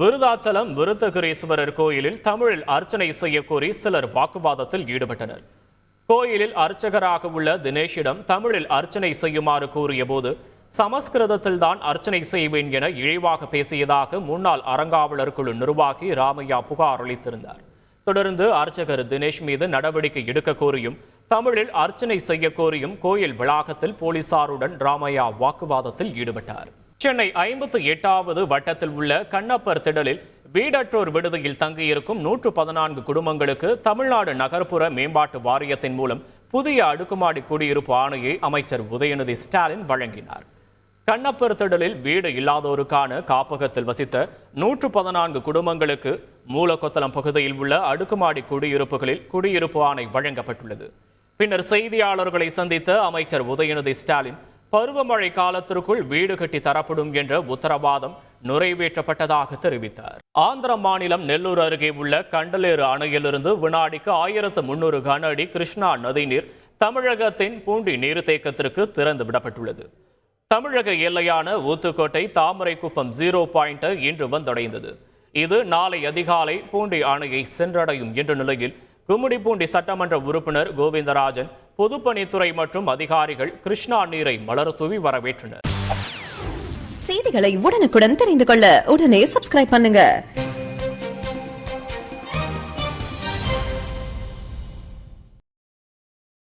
விருதாச்சலம் விருத்தகிரீஸ்வரர் கோயிலில் தமிழில் அர்ச்சனை செய்யக்கோரி சிலர் வாக்குவாதத்தில் ஈடுபட்டனர். கோயிலில் அர்ச்சகராக உள்ள தினேஷிடம் தமிழில் அர்ச்சனை செய்யுமாறு கூறியபோது சமஸ்கிருதத்தில் தான் அர்ச்சனை செய்வேன் என இழிவாக பேசியதாக முன்னாள் அறங்காவலர் குழு நிர்வாகி ராமையா புகார் அளித்திருந்தார். தொடர்ந்து அர்ச்சகர் தினேஷ் மீது நடவடிக்கை எடுக்க கோரியும் தமிழில் அர்ச்சனை செய்ய கோரியும் கோயில் வளாகத்தில் போலீசாருடன் ராமையா வாக்குவாதத்தில் ஈடுபட்டார். சென்னை ஐம்பத்து எட்டாவது வட்டத்தில் உள்ள கண்ணப்பர் திடலில் வீடற்றோர் விடுதியில் தங்கியிருக்கும் நூற்று பதினான்கு குடும்பங்களுக்கு தமிழ்நாடு நகர்ப்புற மேம்பாட்டு வாரியத்தின் மூலம் புதிய அடுக்குமாடி குடியிருப்பு ஆணையை அமைச்சர் உதயநிதி ஸ்டாலின் வழங்கினார். கண்ணப்பர் திடலில் வீடு இல்லாதோருக்கான காப்பகத்தில் வசித்த நூற்று பதினான்கு குடும்பங்களுக்கு மூலக்கொத்தளம் பகுதியில் உள்ள அடுக்குமாடி குடியிருப்புகளில் குடியிருப்பு ஆணை வழங்கப்பட்டுள்ளது. பின்னர் செய்தியாளர்களை சந்தித்த அமைச்சர் உதயநிதி ஸ்டாலின் பருவமழை காலத்திற்குள் வீடு கட்டி தரப்படும் என்ற உத்தரவாதம் நிறைவேற்றப்பட்டதாக தெரிவித்தார். ஆந்திர மாநிலம் நெல்லூர் அருகே உள்ள கண்டலேறு அணையிலிருந்து வினாடிக்கு ஆயிரத்து முன்னூறு கன அடி கிருஷ்ணா நதிநீர் தமிழகத்தின் பூண்டி நீர்த்தேக்கத்திற்கு திறந்து விடப்பட்டுள்ளது. தமிழக எல்லையான ஊத்துக்கோட்டை தாமரைக்குப்பம் ஜீரோ பாயிண்ட் இன்று வந்தடைந்தது. இது நாளை அதிகாலை பூண்டி அணையை சென்றடையும் என்ற நிலையில் கும்மிடிப்பூண்டி சட்டமன்ற உறுப்பினர் கோவிந்தராஜன் பொதுப்பணித்துறை மற்றும் அதிகாரிகள் கிருஷ்ணா நீரை மலர் தூவி வரவேற்றனர். செய்திகளை உடனுக்குடன் தெரிந்து கொள்ள உடனே சப்ஸ்கிரைப் பண்ணுங்க.